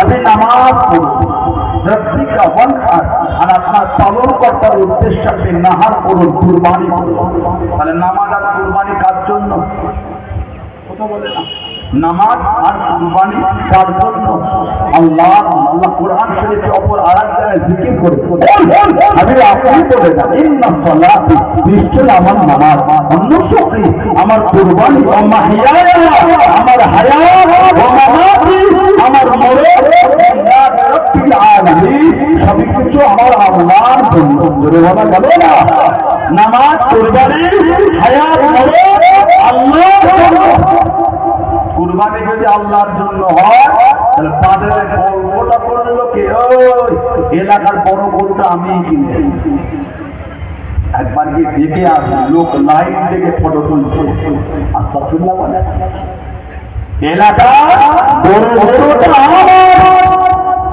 আপনি নামাজ পড়ুন রব্বিকা নাহার করুন নামাজ কুরবানি কার জন্য? কথা বলে না। নামাজ আর কুরবানি তার জন্য। আল্লাহ আল্লাহ কোরআন শরীফে অপর আরেক জায়গায় জিকির করে। আমি আপনি বলে না ইন্না সালাতি নিশ্চয় আমার নামাজ। অন্য শক্তি আমার কুরবানি ও মাহিয়ায়া আমার হায়া ও মামাতি আমার মরে রব্বিল সবই কিছু আমার আল্লাহর জন্য। বলা গেল না? নামাজ, কুরবানি, হায়াত মরে আল্লাহর জন্য। কুরবানি যদি আল্লাহর জন্য হয়, তাহলে তাদের গল্পটা করল কে? ওই এলাকার বড় গরুটা আমি কিনেছি একবার গিয়ে দেখে আসি লোক লাইন থেকে ফটো তুলছে। আস্তাফুল্লাহ বলে। এলাকা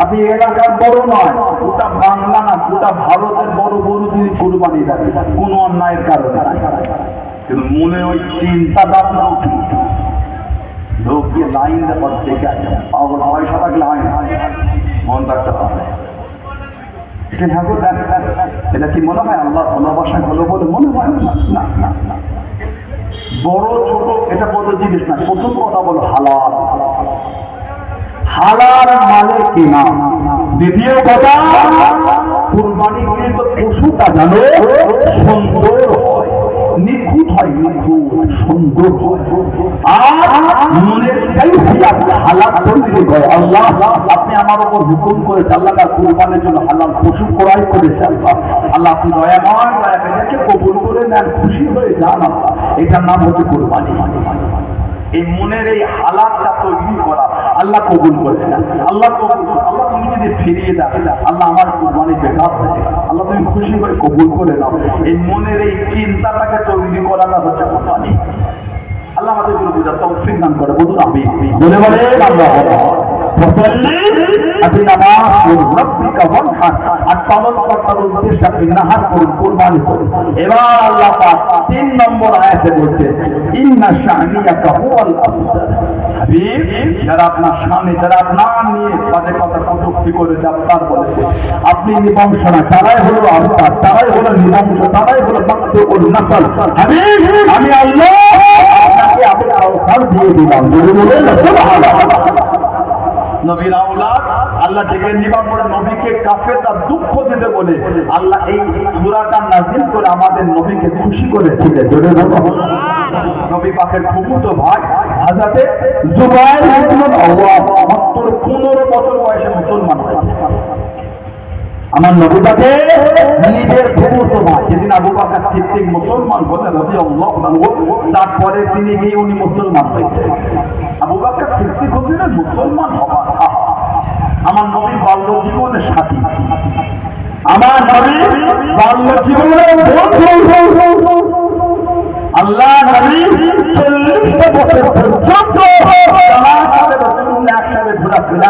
আপনি এলাকার বড় নয় বাংলা না, গোটা ভারতের বড় গরু তিনি কুরবানি দেন কোন অন্যায়ের কারণে কিন্তু মনে ওই চিন্তাটা আপনার গিয়ে লাইন দেওয়ার দেখে আছে পাগল পয়সা থাকলে হয় না। মন রাখতে হবে। এটা কি মনে হয় আল্লাহ ভালোবাসা হলো বলে? মনে হয় না না না না। বড়, ছোট, এটা বড় জিনিস না প্রথম কথা বলো, হালাল। হালাল মানে কিনা দ্বিতীয় কথা, কুরবানি কিন্তু পশুটা জানো, সুন্দর হয়। নিখুঁত হয় নিখুঁত সুন্দর আর মনের হইয়া হালাল তৈরি হয়। আল্লাহ, আপনি আমার উপর হুকুম করেছেন, আল্লাহ তার কুরবানের জন্য হালাল পশু ক্রয় করেছেন। আল্লাহ, আপনি দয়াময় দয়া এটাকে কবুল করে নেন, খুশি হয়ে যান আল্লাহ। এটার নাম হচ্ছে কুরবানি। এই মনের এই হালাতটা তৈরি করা আল্লাহ কবুল করেছেন। আল্লাহ কবুল করে। আল্লাহ যদি ফিরিয়ে দাও। আল্লাহ আমার কুরবানি বেকার গেল। আল্লাহ তুমি খুশি হয়ে কবুল করে নাও। এই মনের এই চিন্তাটাকে তৈরি করাটা হচ্ছে কুরবানি। আল্লাহ আমাদের তৌফিক দান করে। বলুন আমি বলে বলে, আল্লাহ আল্লাহ তিন নম্বর আয়াতে বলছে হাবিব, যারা আপনার স্বামী, যারা আপনার নিয়ে তাদের কথা কটুক্তি করেছে আপনার বলেছে, আপনি নিবংশ না তারাই হলো আবতার তারাই হলো নিবংশ তারাই হলো মাকতু ও নাসাল। আমি আমি আল্লাহ আপনাকে আমি আওতার দিয়ে দিলাম। নবীর আওলাদ আল্লাহ ডেকে নিবা করে নবীকে কাফে তার দুঃখ দিতে বলে আল্লাহ এই সূরাটা নাজিল করে আমাদের নবীকে খুশি করেছিলেন। জোরে নবী পাকের ফুফুতো ভাই হাজাতে জুবাইর ইবনে আওয়াম, মাত্র 15 বছর বয়সে মুসলমান হয়েছে। আমার নবীটাকে নিজের ফুফুতো ভাই, যেদিন আবু বাকর সিদ্দিক মুসলমান হলেন, রাদিয়াল্লাহু আনহু, তারপরে তিনি গিয়ে উনি মুসলমান হয়েছে আবু বাকর সিদ্দিক হলেন মুসলমান হওয়া আমার নবী বাল্য জীবনের সাথী। আমার নবী বাল্য জীবনের আল্লাহ নবী চল্লিশ বছর পর্যন্ত একসাথে ঘোরাফেরা।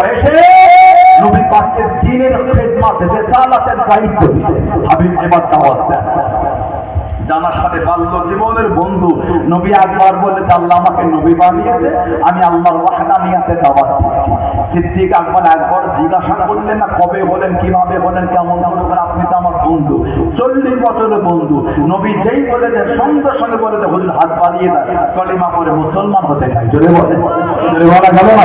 বয়সে নবী পাকের দিনের রেসালাতের দায়িত্ব হাবিব এবার দাওয়াত দেন জানার সাথে বাল্য জীবনের বন্ধু নবী একবার বলে আল্লাহ আমাকে নবী বানিয়েছে আমি ওয়াহদানিয়াতে দাওয়াত দিচ্ছি সিদ্দিক আকবর একবার জিজ্ঞাসা করলেন না কবে হলেন কীভাবে হলেন কেমন কেমন করে আপনি তো আমার বন্ধু চল্লিশ বছরের বন্ধু নবী যেই বলেছে সঙ্গে সঙ্গে বলেছে হুজুর হাত বাড়িয়ে দেয় কলিমা করে মুসলমান হতে চাই জোরে বলে জোরে বলা গেল না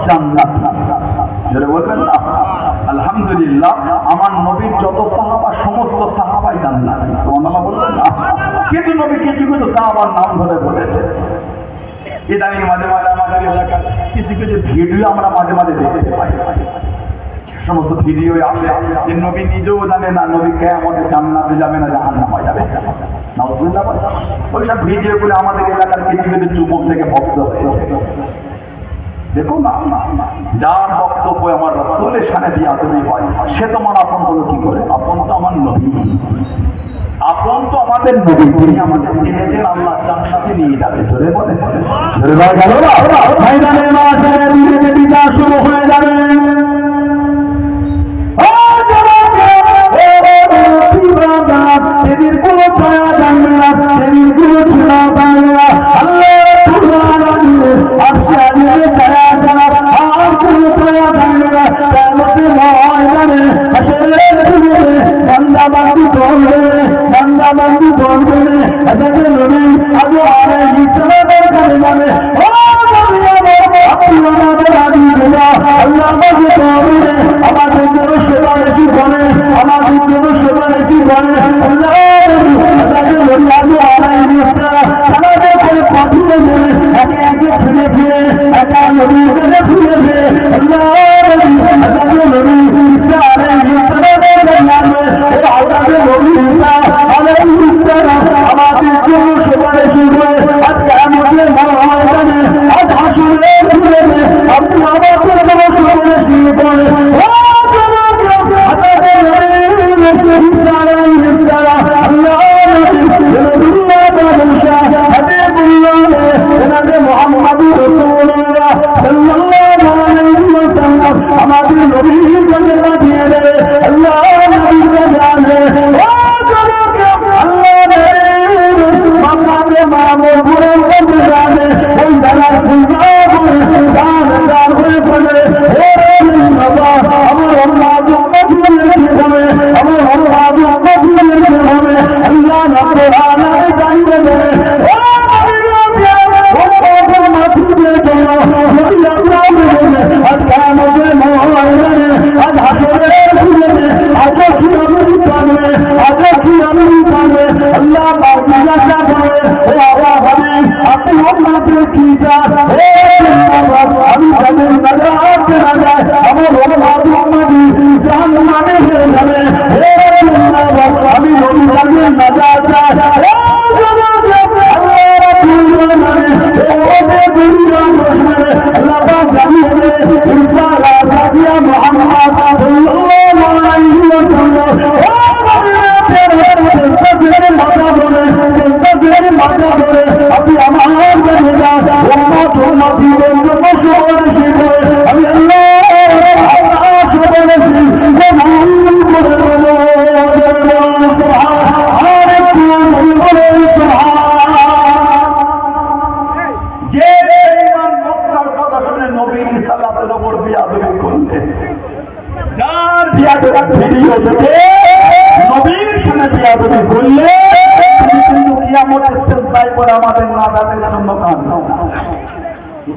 জান্নাত না। আলহামদুলিল্লাহ, আমার নবীর যত সাহাবা, সমস্ত সাহাবাই জান্নাত না। কিন্তু নবী কিছু কিছু সাহাবার নাম ধরে বলেছে। ইদানিং মাঝে মাঝে আমাদের এলাকার কিছু কিছু ভিডিও আমরা মাঝে মাঝে দেখতে পাই। সমস্ত ভিডিও আসে যে নবী নিজেও জানে না, নবী কে আমাদের জান্নাতে যাবে না, জাহান্নামে যাবে। নাউজুবিল্লাহ বলে। ওইসব ভিডিও গুলো আমাদের এলাকার কিছু কিছু যুবক থেকে ভক্ত হয়েছে। দেখো না যার বক্তব্য আমার রসুলের সামনে দিয়ে আদমি হয় সে তোমার আপন হলো কি করে আপন তো আমার নবী আপন তো আমাদের নবী তিনি আমাদের জেনেছেন আল্লাহ জান্নাতে নিয়ে যাবে ধরে বলে ধরে বলে গেল ময়দানে ধীরে বিকাশ শুরু হয়ে যাবে সেদিন কোনো ছায়া ಸಂಪೂರ್ಣವಾದ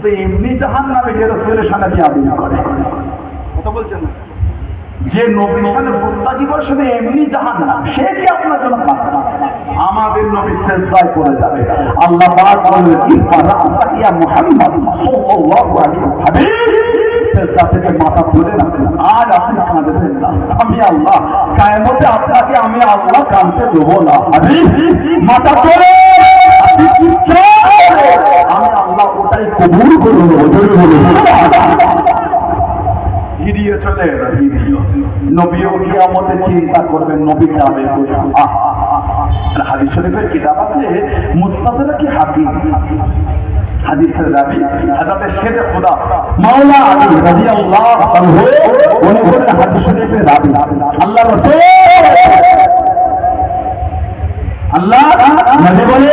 তো এমনি জাহান নামে যে রসুলের সামনে বিয়াদবি করে। কথা বলছেন না? যে নবীর সামনে মুস্তাকি করে শুধু এমনি জাহান না সে কি আপনার জন্য আমাদের নবী সেজদায় করে যাবে। আল্লাহ পাক বললেন ইফারা ইয়া মুহাম্মদ সাল্লাল্লাহু আলাইহি হাবিব থেকে মাথা তুলে না আজ আপনি না। আমি আল্লাহ কায়ামতে আপনাকে আমি আল্লাহ কাঁদতে দেবো না। মাথা আপনি কি চান? আমি আল্লাহ ওটাই কবুল করে নেব জোরে চলে নবীও কিয়ামতে চিন্তা করবেন, নবী যাবে হাদিস শরীফের কিতাব আছে মুস্তাদরা কি হাকিম হাদিসের রাবি হাজাতে শেখে খোদা, মাওলা আলী রাদিয়াল্লাহু আনহু উনি বলেন, হাদিস শরীফের রাবি আল্লাহ রাসূল। আল্লাহ বলে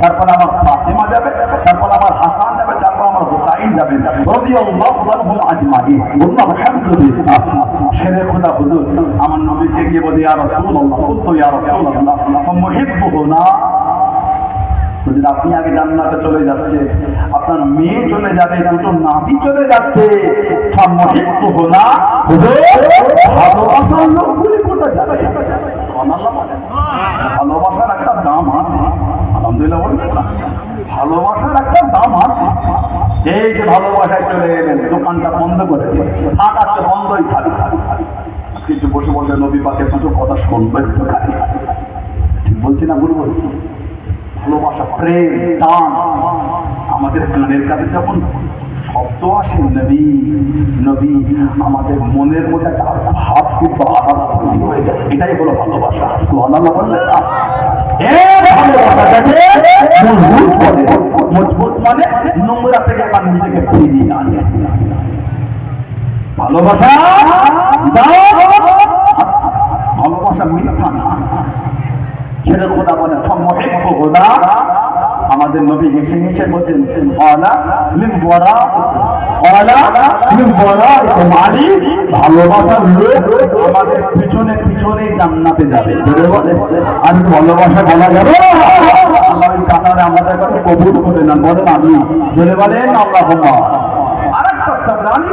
তারপরে আমার যাবে তারপর আমার হাসান যাবে তারপর আমার হুসাইন যাবে রাদিয়াল্লাহু আনহুম আজমাইন বললাম আলহামদুলিল্লাহ শেরে খোদা হুজুর আমার নবীকে গিয়ে বলে ইয়া রাসূলুল্লাহ না আপনি আগে জান্নাতে চলে যাচ্ছে আপনার মেয়ে চলে যাবে, দুটো নাতি চলে যাচ্ছে ভালোবাসার একটা দাম আছে, আলহামদুলিল্লাহ বলবেন না। ভালোবাসার একটা দাম আছে। এই যে ভালোবাসায় চলে এলেন, দোকানটা বন্ধ করে থাকাচ্ছে বন্ধই খালি খালি খালি একটু বসে বসে নবী পাকে দুটো কথা শুনব একটু খালি। ঠিক বলছি না, ভুল বলছি? ভালোবাসা, প্রেম টান আমাদের কানের কাছে যখন শব্দ আসে, নবী নবী, আমাদের মনের মধ্যে একটা ভাব কিন্তু আলাদা হয়ে যায়। এটাই হলো ভালোবাসা। মজবুত মজবুত মানে নিজেকে ভালোবাসা মিথ্যা না ছেড়ে খোদা বলে আমাদের নবী হেসে হেসে বলছেন অলা লিম বরা অলা লিম বরা লোক আমাদের পিছনে পিছনে জান্নাতে যাবে। ধরে বলে, আর ভালোবাসা বলা যাবে কাতারে আমাদের কাছে কবুল করে না আমি। ধরে বলেন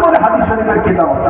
বলে হাদিস শরীফের কিতাব আছে।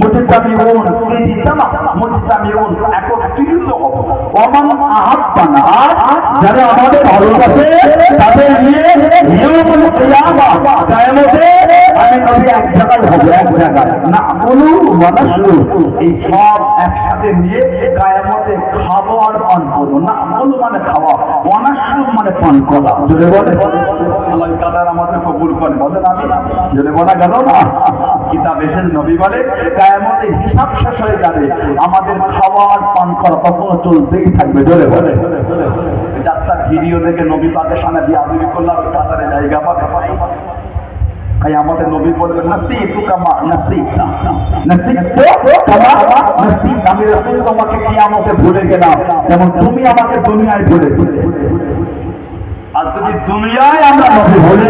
মুজতামিউন, ইজতামা, মুজতামিউন একত্রিত হব। ওমান আহাব্বানা যারা আমাদের ভালোবাসে, তাদের নিয়ে ইয়াউমুল কিয়ামা কিয়ামতে আমি নবী এক জায়গায় হব, এক জায়গায়। না বলু ওয়ানাশু এই সব একসাথে নিয়ে কিয়ামতে খাব আর পান করব। না বলু মানে খাওয়া ওয়ানাশু মানে পান করা। জোরে বলে আল্লাহ কাদার আমাদের কবুল করে বলেন আমি জোরে বলা গেল না? কিতাব এসে নবী বলে কায়ামতে হিসাব শেষ হয়ে যাবে। আমাদের খাওয়ার পান করা কখনো চলতেই থাকবে। জোরে বলে। যাত্রার ভিডিও দেখে নবী পাকের সামনে দিয়ে আদমি করলাম কাতারে জায়গা পাবে। আমাদের নবী বললেন নাসি কামা নাসি নাসি নাসি আমি তোমাকে কিয়ামতে ভুলে গেলাম। যেমন তুমি আমাকে দুনিয়ায় ভুলে আর যদি দুনিয়ায় আমরা নবী ভুলে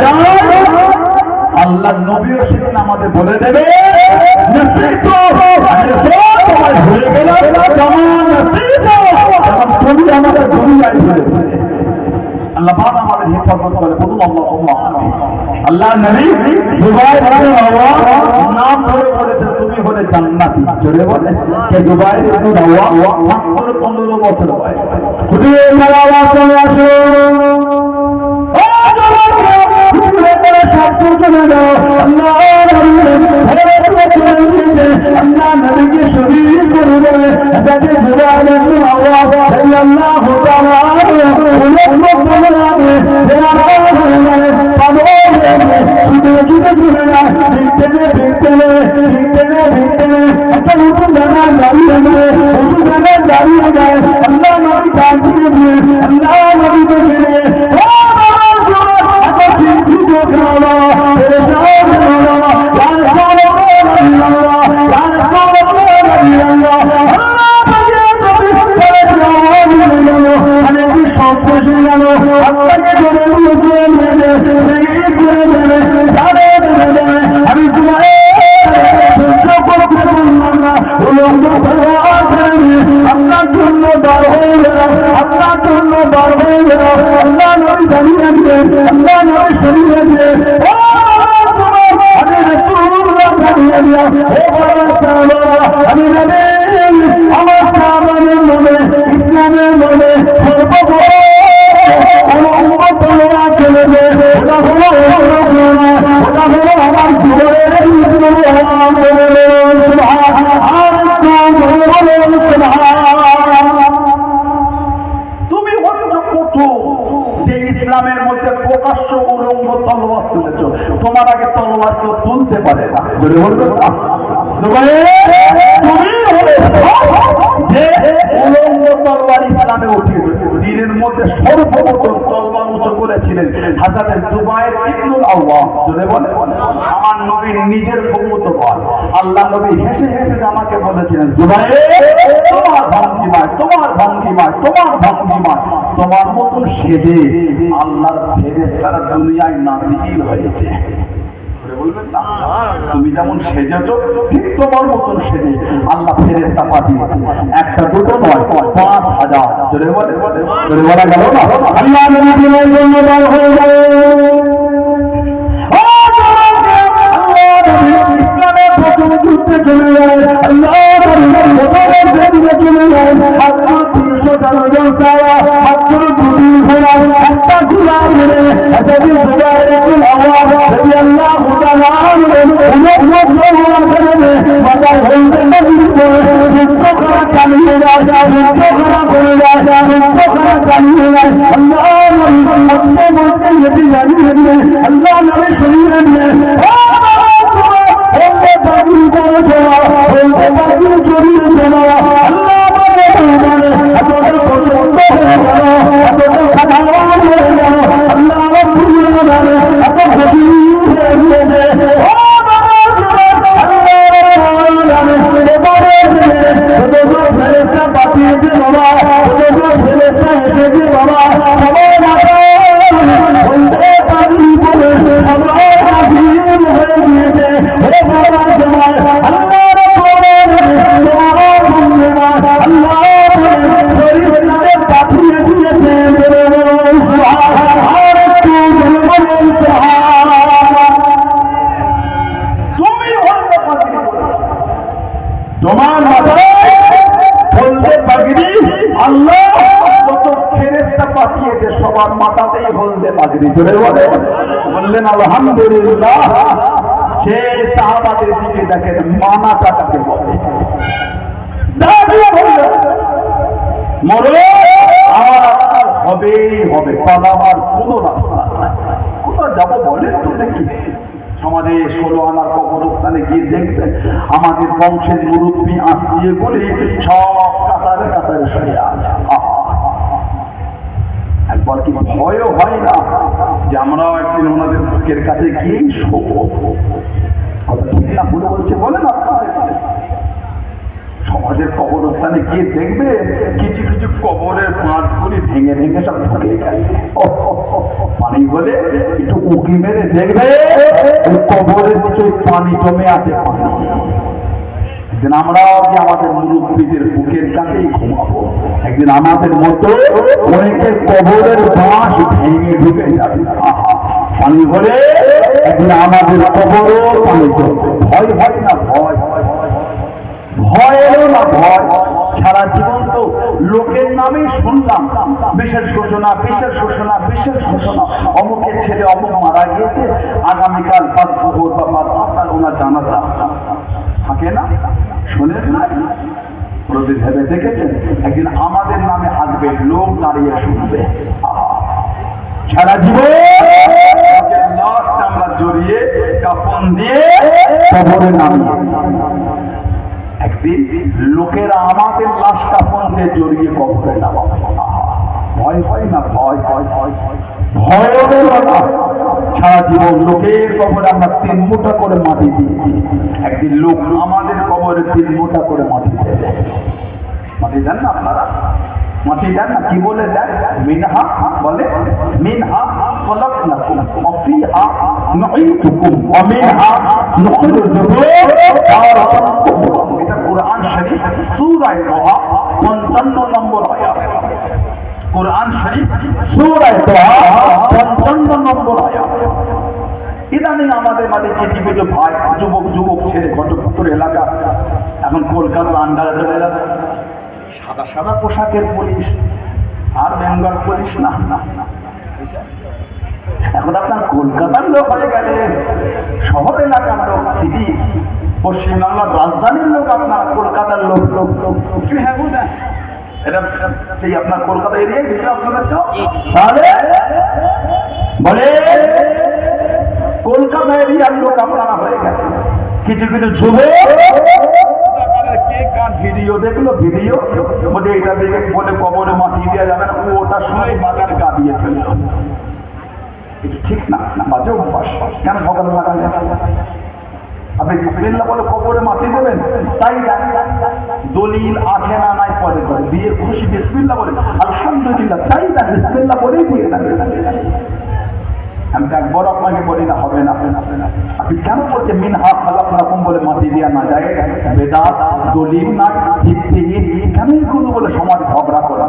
আল্লাহ নবীও সেদিন আমাদের বলে দেবে আল্লাহ আল্লাহ দুবাই নাম ধরে তুমি হলে জান্নাতি। বলে দুবাই 15 বছর বয়স। খুদে করে শব্দ চলে যাও আল্লাহ আল্লাহ নবীকে শরীর আল্লাহ নবী দাঁড়িয়ে আছে আল্লাহ নবী রাসূলুল্লাহ হে বড় সাহাবা আমি নবী আমার জীবনের তুমি মধ্যে উলঙ্গ তলোয়ার তুলেছ। তোমার আগে তলোয়ার কেউ তুলতে পারে না। যে উলঙ্গ তলোয়ার ইসলামে উঠিয়েছে দিনের মধ্যে সর্বপ্রথম তলোয়ার হাজার দুবাই ইবনুল আল্লাহ জোরে বলে আমার নবীর নিজের ক্ষমতা বল আল্লাহ নবী হেসে হেসে আমাকে বলেছিলেন দুবাই তোমার ভঙ্গিমায় তোমার ভঙ্গিমায় তোমার ভঙ্গিমায় তোমার মতন সেজে আল্লাহর তারা দুনিয়ায় নাজিল হয়েছে। বলবেন না? তুমি যেমন সেজেছ ঠিক তোমার মতন সেজে আল্লাহ ফেরেস্তা পাঠিয়েছে একটা দুটো নয় পাঁচ হাজার। জোরে বলে জোরে বলা গেল না? আল্লাহ নবীর হয়ে যাবে। ও জনগণ, চালিয়ে যায় যুদ্ধ করা যায় করা চালিয়ে যায় আল্লাহ নবী বলতে বলতে যেতে জানিয়ে দিয়ে আল্লাহ নবী শুনিয়ে দিয়ে বলতে পারি করে দেওয়া বলতে পারি জড়িয়ে দেওয়া আল্লাহ বলে এতটা পছন্দ হয়ে গেল এতটা সাধারণ হয়ে গেল আল্লাহ গেল এত হয়ে গিয়েছে দেখেন মানাটা তাকে বলে। মরো আমার আপনার হবেই হবে পালাবার কোনো রাস্তা কোথাও যাব বলেন তো দেখি। সমাজে ষোলো আনার কবরস্থানে গিয়ে দেখবেন, আমাদের বংশের মুরব্বী আত্মীয় বলে সব কাতারে কাতারে সরে আছে। একবার কি ভয়ও হয় না যে আমরাও একদিন ওনাদের বুকের কাছে গিয়ে শোবো কথা ঠিক না ভুলে বলছে বলেন আপনারা সমাজের কবরস্থানে গিয়ে দেখবে কিছু কিছু কবরের পাঁচগুলি ভেঙে ভেঙে সব ঢুকে গেছে। পানি বলে একটু উকি মেরে দেখবে কবরের নিচে পানি জমে আছে পানি। একদিন আমরাও যে আমাদের মুরব্বীদের বুকের কাছেই ঘুমাবো। একদিন আমাদের মতো অনেকের কবরের বাঁশ ভেঙে ঢুকে যাবে। পানি হলে একদিন আমাদের কবরও পানি ভয় হয় না, ভয় ভয় ভয়েরও না ভয়। সারা জীবন তো লোকের নামেই শুনলাম। বিশেষ ঘোষণা বিশেষ ঘোষণা বিশেষ ঘোষণা। অমুকের ছেলে অমুক মারা গিয়েছে। আগামীকাল পাঁচ ভোর বা পাঁচ আসার ওনার জানাজা। থাকে না? শোনেন না? প্রতি ভেবে দেখেছেন? একদিন আমাদের নামে আসবে লোক দাঁড়িয়ে শুনবে। সারা জীবন লাশটা আমরা জড়িয়ে কাপন দিয়ে কবরে নামিয়ে একদিন লোকেরা আমাদের লাশ কাপড়ে জড়িয়ে কবরে আহা, ভয় হয় না ভয় ভয় ভয় ভয়। সারা জীবন লোকের কবরে আমরা তিন মোটা করে মাটি দিয়েছি একদিন লোক আমাদের কবরে তিন মোটা করে মাটি দেবে মাটি দেন না আপনারা? মাটি দেন না কি বলে দেন? মিনহা বলে? মিনহা। কোরআন শরীফ সূরা তোহা 55 নম্বর আয়াত। কোরআন শরীফ সূরা তোহা 55 নম্বর আয়াত। ইদানিং আমাদের মাঝে কিছু কিছু ভাই, যুবক যুবক, ছেলে, ঘটক কলকাতার আন্ডারে চলে সাদা সাদা পোশাকের পুলিশ, আর বেঙ্গল পুলিশ না না না। এখন আপনার কলকাতার লোক হয়ে গেলেন শহর এলাকার লোক সিটি পশ্চিমবাংলার রাজধানীর লোক আপনার কলকাতার লোক লোক লোক হ্যাঁ বুঝলেন এটা এটা সেই আপনার কলকাতা এরিয়ায় ভিতরে আপনাদের তো তাহলে বলে কলকাতা এরিয়ার লোক আপনারা হয়ে গেছে কিছু কিছু যুবক ভিডিও দেখল? ভিডিও? বলে এটা দেখে বলে কবরে মাটি দেওয়া যাবে না ওটা শুনে বাজার গা দিয়ে ফেলল। এটা ঠিক না বাজে অভ্যাস কেন ঝগড়া লাগালে আপনি বিসমিল্লা বলে কবরে মাটি দেবেন? তাই দলিল আছে না নাই পরে পরে দিয়ে খুশি বিসমিল্লা বলে? আলহামদুলিল্লাহ, তাই না? বিসমিল্লা বলেই দিয়ে দেবে আমি তো একবার আপনাকে বলি না, হবে না। আপনি কেন বলছেন মিন হাত খালাপ রকম বলে মাটি দেওয়া না যায়? বেদাত, দলিল না ভিত্তিহীন কেন এগুলো বলে সমাজ ঝগড়া করে?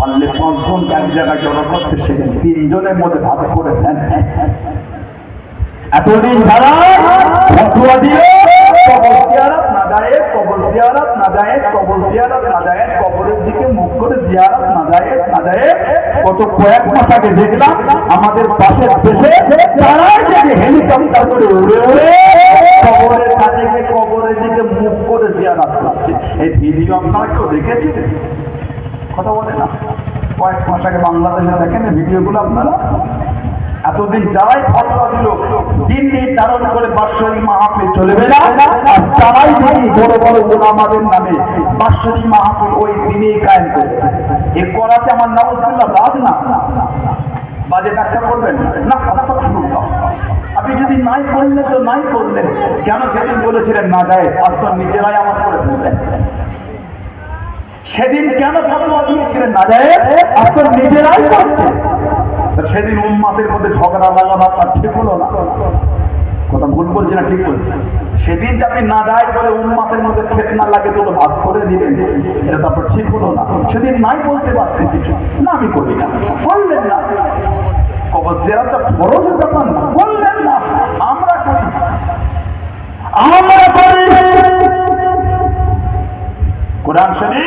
পারলে পাঁচজন এক জায়গায় জড়ো করতে শেখেন তিনজনের মধ্যে ভাগ করে দেন। এতদিন দিয়ে কবর জিয়ারত না কবর জিয়ারত না কবর জিয়ারত না কবরের দিকে মুখ করে জিয়ারত না না কয়েক মাস আগে দেখলাম, আমাদের পাশের দেশে হেলিকপ্টার করে উড়ে উড়ে কবরের কাছে কবরের দিকে মুখ করে জিয়ারত করছে। এই ভিডিও আপনারা কেউ দেখেছেন কথা বলে না। কয়েক মাস আগে বাংলাদেশে দেখেন ভিডিওগুলো আপনারা। এতদিন যারাই ফতোয়া দিল, দিন নির্ধারণ করে বাৎসরিক মাহফিল চলবে না। আর তারাই দিনই বড় বড় ওলামাদের নামে বাৎসরিক মাহফিল ওই দিনেই কায়েম করেছে। এ করাতে আমার নবজুল্লাহ বাদ না। বাজে ব্যাখ্যা করবেন? না। আপনি যদি নাই করলেন তো নাই করলেন। কেন সেদিন বলেছিলেন, না যায় আস্তর নিজেরাই আমার করে ফেললেন সেদিন কেন ফতোয়া দিয়েছিলেন না যায় আপনার নিজেরাই করছে সেদিন উম্মাদের মধ্যে ঝগড়া লাগানো আপনার ঠিক হলো না। কথা ভুল বলছি না, ঠিক বলছি। সেদিন যে আপনি না দায় করে উন্মাতের মধ্যে ফেতনা লাগে তো ভাগ করে দিলেন, এটা তারপর ঠিক হলো না। সেদিন নাই বলতে পারছেন কিছু। না, আমি করি না। বললেন না কবর জেরাটা ফরজের ব্যাপার না বললেন না আমরা করি আমরা করি কোরআন শরীফ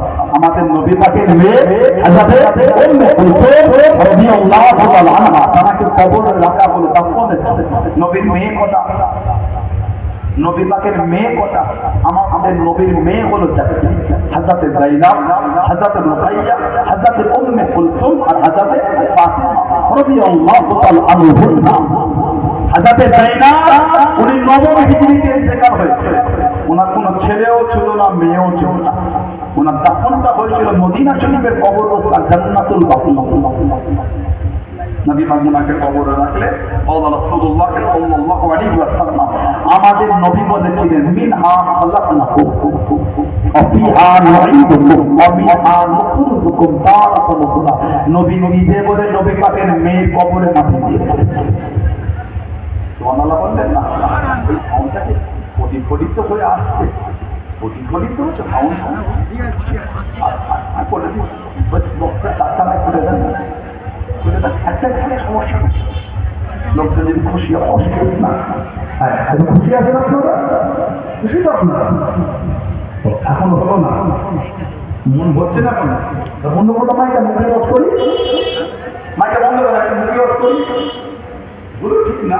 আমাদের নবী পাকের মেয়ে হযরত উম্মে কুলসুম রাদিয়াল্লাহু তাআলা আনহা তাকে কবরে রাখা হলো দাফনের নবীর মেয়ে কথা নবী পাকের মেয়ে কটা আমাদের নবীর মেয়ে হলো চারটি হাজাতে জাইনাব হাজাতে রুকাইয়া হাজাতে উম্মে কুলসুম আর হাজাতে ফাতিমা রাদিয়াল্লাহু তাআলা আনহুন্না হাজাতে জাইনাব উনি নবম হিজরিতে ইন্তেকাল হয়েছে। ওনার কোনো ছেলেও ছিল না, মেয়েও ছিল না। ওনার দাফনটা হয়েছিল মদিনা শরীফের কবরস্থান, জান্নাতুল বাকি নবী মামুনাকে কবরে রাখলে আল্লাহ আমাদের নবী বলেছিলেন, মিনহা নুখরিজুকুম তারাতান উখরা নবী নিজে বলে নবী পাকের মেয়ের কবরে মাটি দিয়েছে সুবহানাল্লাহ বললেন না এই সাউন্ডটাকে প্রতিফলিত হয়ে আসছে। প্রতিফলিত সাউন্ড করে খুলে দেন। একটা এখানে সমস্যা। লোকজন খুশি অসুবিধা হ্যাঁ এখন খুশি তো এখন হলো না। মন না বন্ধ করি মাইকা বন্ধ করে ঠিক না?